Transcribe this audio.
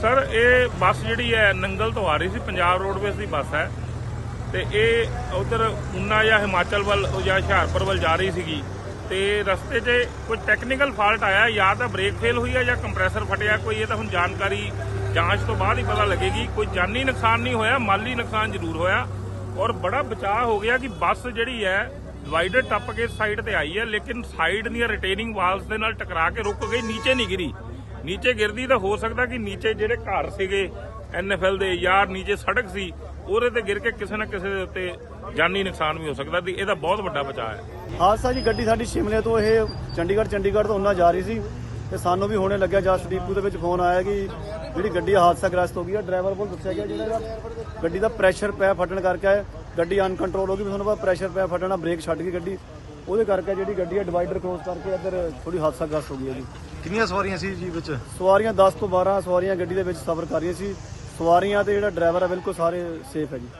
Sir, ਇਹ ਬੱਸ ਜਿਹੜੀ ਹੈ ਨੰਗਲ ਤੋਂ ਆ ਰਹੀ ਸੀ, ਪੰਜਾਬ ਰੋਡਵੇਜ਼ ਦੀ ਬੱਸ ਹੈ। ਤੇ ਇਹ ਉਧਰ ਉਨਾ ਜਾਂ ਹਿਮਾਚਲ ਵੱਲ ਜਾਂ ਹੁਸ਼ਿਆਰਪੁਰ ਵੱਲ ਜਾ ਰਹੀ ਸੀਗੀ। ਤੇ ਰਸਤੇ 'ਚ ਕੋਈ ਟੈਕਨੀਕਲ ਫਾਲਟ ਆਇਆ, ਜਾਂ ਤਾਂ ਬ੍ਰੇਕ ਫੇਲ ਹੋਈ ਹੈ ਜਾਂ ਕੰਪਰੈਸਰ ਫਟਿਆ, ਕੋਈ ਇਹ ਤਾਂ ਹੁਣ ਜਾਣਕਾਰੀ ਜਾਂਚ ਤੋਂ ਬਾਅਦ ਹੀ ਪਤਾ ਲੱਗੇਗੀ। ਕੋਈ ਜਾਨੀ ਨੁਕਸਾਨ ਨਹੀਂ ਹੋਇਆ, ਮਾਲੀ ਨੁਕਸਾਨ ਜ਼ਰੂਰ ਹੋਇਆ। ਔਰ ਬੜਾ ਬਚਾਅ ਹੋ ਗਿਆ ਕਿ ਬੱਸ ਜਿਹੜੀ ਹੈ ਡਿਵਾਈਡਰ ਟੱਪ ਕੇ ਸਾਈਡ ਤੇ ਆਈ ਹੈ, ਲੇਕਿਨ ਸਾਈਡ ਦੀਆਂ ਰਿਟੇਨਿੰਗ ਵਾਲਸ ਦੇ ਨਾਲ ਟਕਰਾ ਕੇ ਰੁਕ ਗਈ, ਨੀਚੇ ਨਹੀਂ ਗਿਰੀ। ਨੀਚੇ ਗਿਰਦੀ ਤਾਂ ਹੋ ਸਕਦਾ ਕਿ ਨੀਚੇ ਜਿਹੜੇ ਘਰ ਸੀਗੇ ਐਨਐਫਐਲ ਦੇ ਯਾਰ ਨੀਚੇ ਸੜਕ ਸੀ, ਉਹਦੇ ਤੇ ਗਿਰ ਕੇ ਕਿਸੇ ਨਾ ਕਿਸੇ ਦੇ ਉੱਤੇ ਜਾਨੀ ਨੁਕਸਾਨ ਵੀ ਹੋ ਸਕਦਾ ਤੇ ਇਹਦਾ ਬਹੁਤ ਵੱਡਾ ਬਚਾਅ ਹੈ। ਹਾਦਸਾ ਜੀ, ਗੱਡੀ ਸਾਡੀ ਸ਼ਿਮਲੇ ਤੋਂ ਇਹ ਚੰਡੀਗੜ੍ਹ ਚੰਡੀਗੜ੍ਹ ਤੋਂ ਉਹਨਾਂ ਜਾ ਰਹੀ ਸੀ ਤੇ ਸਾਨੂੰ ਵੀ ਹੁਣੇ ਲੱਗਿਆ ਜਸਟ ਡੀਪੂ ਦੇ ਵਿੱਚ ਫੋਨ ਆਇਆ ਕਿ ਜਿਹੜੀ ਗੱਡੀ ਹਾਦਸਾਗ੍ਰਸਤ ਹੋ ਗਈ ਹੈ। ਡਰਾਈਵਰ ਕੋਲ ਦੱਸਿਆ ਗਿਆ ਜਿਹੜਾ ਗੱਡੀ ਦਾ ਪ੍ਰੈਸ਼ਰ ਪਿਆ ਫਟਣ ਕਰਕੇ ਗੱਡੀ ਅਨਕੰਟਰੋਲ ਹੋ ਗਈ, ਵੀ ਤੁਹਾਨੂੰ ਪਤਾ ਪ੍ਰੈਸ਼ਰ ਪਿਆ ਫਟਣਾ ਬ੍ਰੇਕ ਛੱਡ ਗਈ ਗੱਡੀ। ਉਹਦੇ ਕਰਕੇ ਜਿਹੜੀ ਗੱਡੀ ਹੈ ਡਿਵਾਈਡਰ ਕ੍ਰੋਸ ਕਰਕੇ ਇੱਧਰ ਥੋੜੀ ਹਾਦਸਾਗ੍ਰਸਤ ਹੋ ਗਈ ਹੈ ਜੀ। ਕਿੰਨੀਆਂ ਸਵਾਰੀਆਂ ਸੀ ਜੀ ਵਿੱਚ? ਸਵਾਰੀਆਂ 10 ਤੋਂ 12 ਸਵਾਰੀਆਂ ਗੱਡੀ ਦੇ ਵਿੱਚ ਸਫ਼ਰ ਕਰ ਰਹੀਆਂ ਸੀ। ਸਵਾਰੀਆਂ ਤੇ ਜਿਹੜਾ ਡਰਾਈਵਰ ਹੈ ਬਿਲਕੁਲ ਸਾਰੇ ਸੇਫ ਹੈ ਜੀ।